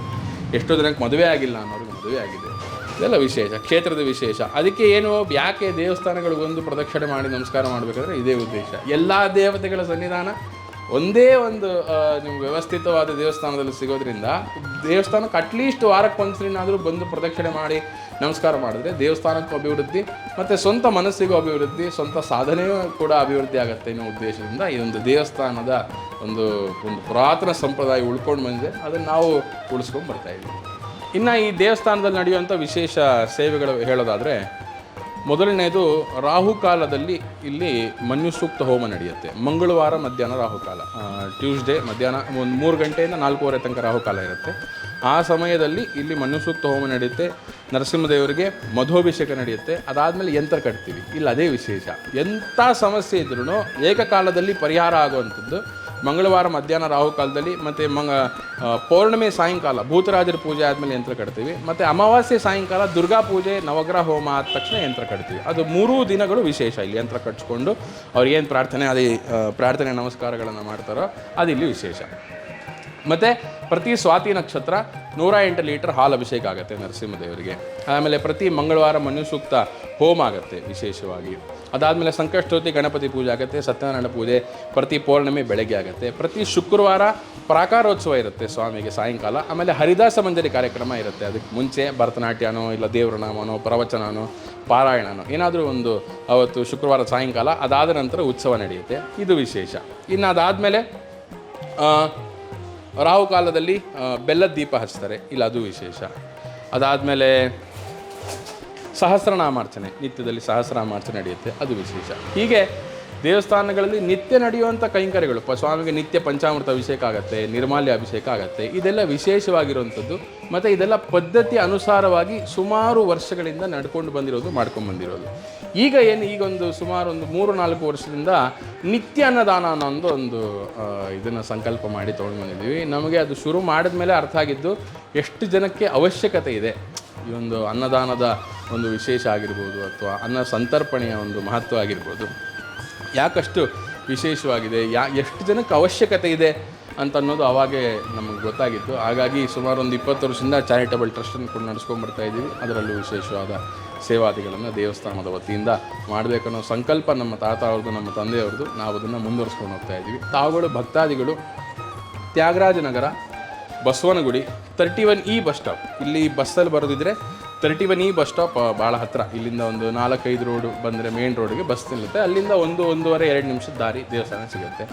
ಎಷ್ಟೋ ಜನಕ್ಕೆ ಮದುವೆ ಆಗಿಲ್ಲ ಅನ್ನೋರಿಗೆ ಮದುವೆ ಆಗಿದೆ. ಇದೆಲ್ಲ ವಿಶೇಷ, ಕ್ಷೇತ್ರದ ವಿಶೇಷ. ಅದಕ್ಕೆ ಏನು ಯಾಕೆ ದೇವಸ್ಥಾನಗಳು ಒಂದು ಪ್ರದಕ್ಷಿಣೆ ಮಾಡಿ ನಮಸ್ಕಾರ ಮಾಡಬೇಕಾದ್ರೆ ಇದೇ ಉದ್ದೇಶ. ಎಲ್ಲ ದೇವತೆಗಳ ಸನ್ನಿಧಾನ ಒಂದೇ ಒಂದು ನೀವು ವ್ಯವಸ್ಥಿತವಾದ ದೇವಸ್ಥಾನದಲ್ಲಿ ಸಿಗೋದ್ರಿಂದ ದೇವಸ್ಥಾನಕ್ಕೆ ಅಟ್ಲೀಸ್ಟ್ ವಾರಕ್ಕೆ ಒಂದ್ಸಲಿನಾದರೂ ಬಂದು ಪ್ರದಕ್ಷಿಣೆ ಮಾಡಿ ನಮಸ್ಕಾರ ಮಾಡಿದ್ರೆ ದೇವಸ್ಥಾನಕ್ಕೂ ಅಭಿವೃದ್ಧಿ, ಮತ್ತು ಸ್ವಂತ ಮನಸ್ಸಿಗೂ ಅಭಿವೃದ್ಧಿ, ಸ್ವಂತ ಸಾಧನೆಯೂ ಕೂಡ ಅಭಿವೃದ್ಧಿ ಆಗುತ್ತೆ ಅನ್ನೋ ಉದ್ದೇಶದಿಂದ ಈ ಒಂದು ದೇವಸ್ಥಾನದ ಒಂದು ಒಂದು ಪುರಾತನ ಸಂಪ್ರದಾಯ ಉಳ್ಕೊಂಡು ಬಂದಿದೆ. ಅದನ್ನು ನಾವು ಉಳಿಸ್ಕೊಂಡು ಬರ್ತಾ ಇದ್ದೀವಿ. ಇನ್ನು ಈ ದೇವಸ್ಥಾನದಲ್ಲಿ ನಡೆಯುವಂಥ ವಿಶೇಷ ಸೇವೆಗಳು ಹೇಳೋದಾದರೆ ಮೊದಲನೇದು ರಾಹುಕಾಲದಲ್ಲಿ ಇಲ್ಲಿ ಮನ್ಯುಸೂಕ್ತ ಹೋಮ ನಡೆಯುತ್ತೆ. ಮಂಗಳವಾರ ಮಧ್ಯಾಹ್ನ ರಾಹುಕಾಲ ಟ್ಯೂಸ್ಡೇ ಮಧ್ಯಾಹ್ನ ಒಂದು ಮೂರು ಗಂಟೆಯಿಂದ ನಾಲ್ಕೂವರೆ ತನಕ ರಾಹುಕಾಲ ಇರುತ್ತೆ. ಆ ಸಮಯದಲ್ಲಿ ಇಲ್ಲಿ ಮನ್ಯುಸೂಕ್ತ ಹೋಮ ನಡೆಯುತ್ತೆ. ನರಸಿಂಹದೇವರಿಗೆ ಮಧುಭಿಷೇಕ ನಡೆಯುತ್ತೆ. ಅದಾದಮೇಲೆ ಯಂತ್ರ ಕಟ್ತೀವಿ. ಇಲ್ಲಿ ಅದೇ ವಿಶೇಷ. ಎಂಥ ಸಮಸ್ಯೆ ಇದ್ರೂ ಏಕಕಾಲದಲ್ಲಿ ಪರಿಹಾರ ಆಗುವಂಥದ್ದು ಮಂಗಳವಾರ ಮಧ್ಯಾಹ್ನ ರಾಹುಕಾಲದಲ್ಲಿ ಮತ್ತು ಮಂಗ ಪೌರ್ಣಮಿ ಸಾಯಂಕಾಲ, ಭೂತರಾಜರ ಪೂಜೆ ಆದಮೇಲೆ ಯಂತ್ರ ಕಟ್ತೀವಿ. ಮತ್ತು ಅಮಾವಾಸ್ಯೆ ಸಾಯಂಕಾಲ ದುರ್ಗಾ ಪೂಜೆ ನವಗ್ರಹ ಹೋಮ ಆದ ತಕ್ಷಣ ಯಂತ್ರ ಕಟ್ತೀವಿ. ಅದು ಮೂರೂ ದಿನಗಳು ವಿಶೇಷ ಇಲ್ಲಿ ಯಂತ್ರ ಕಟ್ಸ್ಕೊಂಡು ಅವ್ರು ಏನು ಪ್ರಾರ್ಥನೆ, ಅದೇ ಪ್ರಾರ್ಥನೆ ನಮಸ್ಕಾರಗಳನ್ನು ಮಾಡ್ತಾರೋ ಅದು ಇಲ್ಲಿ ವಿಶೇಷ. ಮತ್ತು ಪ್ರತಿ ಸ್ವಾತಿ ನಕ್ಷತ್ರ ನೂರ ಎಂಟು ಲೀಟರ್ ಹಾಲು ಅಭಿಷೇಕ ಆಗುತ್ತೆ ನರಸಿಂಹದೇವರಿಗೆ ಆಮೇಲೆ ಪ್ರತಿ ಮಂಗಳವಾರ ಮನು ಸೂಕ್ತ ಹೋಮ ಆಗುತ್ತೆ ವಿಶೇಷವಾಗಿ. ಅದಾದಮೇಲೆ ಸಂಕಷ್ಟೋತಿ ಗಣಪತಿ ಪೂಜೆ ಆಗುತ್ತೆ, ಸತ್ಯನಾರಾಯಣ ಪೂಜೆ, ಪ್ರತಿ ಪೌರ್ಣಮಿ ಬೆಳಗ್ಗೆ ಆಗುತ್ತೆ. ಪ್ರತಿ ಶುಕ್ರವಾರ ಪ್ರಾಕಾರೋತ್ಸವ ಇರುತ್ತೆ ಸ್ವಾಮಿಗೆ ಸಾಯಂಕಾಲ. ಆಮೇಲೆ ಹರಿದಾಸ ಮಂಜರಿ ಕಾರ್ಯಕ್ರಮ ಇರುತ್ತೆ. ಅದಕ್ಕೆ ಮುಂಚೆ ಭರತನಾಟ್ಯನೋ, ಇಲ್ಲ ದೇವ್ರನಾಮನೋ ಪ್ರವಚನನೋ, ಪಾರಾಯಣನೋ, ಏನಾದರೂ ಒಂದು ಅವತ್ತು ಶುಕ್ರವಾರ ಸಾಯಂಕಾಲ, ಅದಾದ ನಂತರ ಉತ್ಸವ ನಡೆಯುತ್ತೆ. ಇದು ವಿಶೇಷ. ಇನ್ನು ಅದಾದಮೇಲೆ ರಾಹುಕಾಲದಲ್ಲಿ ಬೆಲ್ಲದ ದೀಪ ಹಚ್ತಾರೆ. ಇಲ್ಲ, ಅದು ವಿಶೇಷ. ಅದಾದಮೇಲೆ ಸಹಸ್ರನಾಮಾರ್ಚನೆ ನಿತ್ಯದಲ್ಲಿ ಸಹಸ್ರನಾಮಾರ್ಚನೆ ನಡೆಯುತ್ತೆ, ಅದು ವಿಶೇಷ. ಹೀಗೆ ದೇವಸ್ಥಾನಗಳಲ್ಲಿ ನಿತ್ಯ ನಡೆಯುವಂಥ ಕೈಂಕರ್ಯಗಳು, ಪ, ಸ್ವಾಮಿಗೆ ನಿತ್ಯ ಪಂಚಾಮೃತ ಅಭಿಷೇಕ ಆಗುತ್ತೆ, ನಿರ್ಮಾಲ್ಯ ಅಭಿಷೇಕ ಆಗುತ್ತೆ, ಇದೆಲ್ಲ ವಿಶೇಷವಾಗಿರುವಂಥದ್ದು, ಮತ್ತು ಇದೆಲ್ಲ ಪದ್ಧತಿ ಅನುಸಾರವಾಗಿ ಸುಮಾರು ವರ್ಷಗಳಿಂದ ನಡ್ಕೊಂಡು ಬಂದಿರೋದು, ಮಾಡ್ಕೊಂಡು ಬಂದಿರೋದು. ಈಗ ಏನು, ಈಗ ಒಂದು ಸುಮಾರು ಒಂದು ಮೂರು ನಾಲ್ಕು ವರ್ಷದಿಂದ ನಿತ್ಯ ಅನ್ನದಾನ ಅನ್ನೋ ಒಂದು ಒಂದು ಇದನ್ನು ಸಂಕಲ್ಪ ಮಾಡಿ ತೊಗೊಂಡು ಬಂದಿದ್ದೀವಿ. ನಮಗೆ ಅದು ಶುರು ಮಾಡಿದ ಮೇಲೆ ಅರ್ಥ ಆಗಿದ್ದು, ಎಷ್ಟು ಜನಕ್ಕೆ ಅವಶ್ಯಕತೆ ಇದೆ. ಈ ಒಂದು ಅನ್ನದಾನದ ಒಂದು ವಿಶೇಷ ಆಗಿರ್ಬೋದು ಅಥವಾ ಅನ್ನ ಸಂತರ್ಪಣೆಯ ಒಂದು ಮಹತ್ವ ಆಗಿರ್ಬೋದು. ಯಾಕಷ್ಟು ವಿಶೇಷವಾಗಿದೆ? ಯಾ, ಎಷ್ಟು ಜನಕ್ಕೆ ಅವಶ್ಯಕತೆ ಇದೆ ಅಂತ ಅನ್ನೋದು ಅವಾಗೇ ನಮಗೆ ಗೊತ್ತಾಗಿತ್ತು. ಹಾಗಾಗಿ ಸುಮಾರು ಒಂದು ಇಪ್ಪತ್ತು ವರ್ಷದಿಂದ ಚಾರಿಟಬಲ್ ಟ್ರಸ್ಟನ್ನು ಕೂಡ ನಡೆಸ್ಕೊಂಡು ಬರ್ತಾ ಇದ್ದೀವಿ. ಅದರಲ್ಲೂ ವಿಶೇಷವಾದ ಸೇವಾದಿಗಳನ್ನು ದೇವಸ್ಥಾನದ ವತಿಯಿಂದ ಮಾಡಬೇಕನ್ನೋ ಸಂಕಲ್ಪ ನಮ್ಮ ತಾತ ಅವ್ರದ್ದು, ನಮ್ಮ ತಂದೆಯವ್ರದ್ದು. ನಾವು ಅದನ್ನು ಮುಂದುವರಿಸ್ಕೊಂಡು ಹೋಗ್ತಾ ಇದ್ದೀವಿ. ತಾವುಗಳು ಭಕ್ತಾದಿಗಳು. Thyagarajanagar Basavanagudi, thirty one E bus stop. ಇಲ್ಲಿ ಬಸ್ಸಲ್ಲಿ ಬರೋದಿದ್ರೆ thirty one E bus stop ಭಾಳ ಹತ್ತಿರ ಇಲ್ಲಿಂದ ಒಂದು ನಾಲ್ಕೈದು ರೋಡು ಬಂದರೆ ಮೇನ್ ರೋಡ್ಗೆ ಬಸ್ ನಿಲ್ಲುತ್ತೆ. ಅಲ್ಲಿಂದ ಒಂದು, ಒಂದೂವರೆ, ಎರಡು ನಿಮಿಷದ ದಾರಿ ದೇವಸ್ಥಾನ ಸಿಗುತ್ತೆ.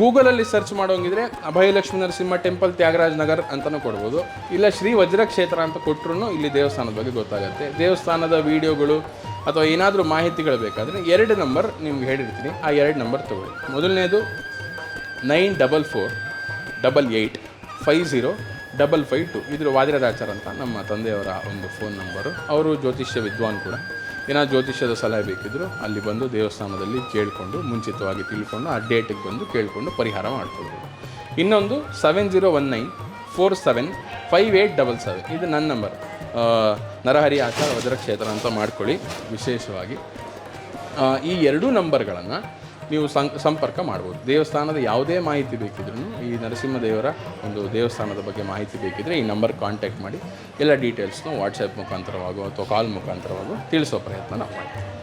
ಗೂಗಲಲ್ಲಿ ಸರ್ಚ್ ಮಾಡೋಂಗಿದ್ರೆ ಅಭಯಲಕ್ಷ್ಮೀ ನರಸಿಂಹ ಟೆಂಪಲ್ ತ್ಯಾಗರಾಜ್ ನಗರ್ ಅಂತಲೂ ಕೊಡ್ಬೋದು. ಇಲ್ಲ ಶ್ರೀ ವಜ್ರಕ್ಷೇತ್ರ ಅಂತ ಕೊಟ್ಟರು ಇಲ್ಲಿ ದೇವಸ್ಥಾನದ ಬಗ್ಗೆ ಗೊತ್ತಾಗುತ್ತೆ. ದೇವಸ್ಥಾನದ ವೀಡಿಯೋಗಳು ಅಥವಾ ಏನಾದರೂ ಮಾಹಿತಿಗಳು ಬೇಕಾದರೆ ಎರಡು ನಂಬರ್ ನಿಮ್ಗೆ ಹೇಳಿರ್ತೀನಿ. ಆ ಎರಡು ನಂಬರ್ ತಗೊಳ್ಳಿ. ಮೊದಲನೇದು nine double four double eight five zero double five two ಇದ್ರ ವಾದಿರಾಜಾಚಾರ್ ಅಂತ ನಮ್ಮ ತಂದೆಯವರ ಒಂದು ಫೋನ್ ನಂಬರು ಅವರು ಜ್ಯೋತಿಷ್ಯ ವಿದ್ವಾನ್ ಕೂಡ. ಏನಾದ್ರು ಜ್ಯೋತಿಷ್ಯದ ಸಲಹೆ ಬೇಕಿದ್ರು ಅಲ್ಲಿ ಬಂದು ದೇವಸ್ಥಾನದಲ್ಲಿ ಕೇಳಿಕೊಂಡು, ಮುಂಚಿತವಾಗಿ ತಿಳ್ಕೊಂಡು, ಆ ಡೇಟಿಗೆ ಬಂದು ಕೇಳಿಕೊಂಡು ಪರಿಹಾರ ಮಾಡ್ಕೊಳ್ಬೋದು. ಇನ್ನೊಂದು seven zero one nine four seven five eight double seven ಇದು ನನ್ನ ನಂಬರ್ ನರಹರಿ ಆಚಾರ ವಜ್ರಕ್ಷೇತ್ರ ಅಂತ ಮಾಡ್ಕೊಳ್ಳಿ ವಿಶೇಷವಾಗಿ. ಈ ಎರಡೂ ನಂಬರ್ಗಳನ್ನು ನೀವು ಸಂ ಸಂಪರ್ಕ ಮಾಡ್ಬೋದು. ದೇವಸ್ಥಾನದ ಯಾವುದೇ ಮಾಹಿತಿ ಬೇಕಿದ್ರು ಈ ನರಸಿಂಹದೇವರ ಒಂದು ದೇವಸ್ಥಾನದ ಬಗ್ಗೆ ಮಾಹಿತಿ ಬೇಕಿದ್ರೆ ಈ ನಂಬರ್ ಕಾಂಟ್ಯಾಕ್ಟ್ ಮಾಡಿ. ಎಲ್ಲ ಡೀಟೇಲ್ಸ್ನು ವಾಟ್ಸಪ್ ಮುಖಾಂತರವಾಗೋ ಅಥವಾ ಕಾಲ್ ಮುಖಾಂತರವಾಗೋ ತಿಳಿಸೋ ಪ್ರಯತ್ನ ನಾವು ಮಾಡ್ತೀವಿ.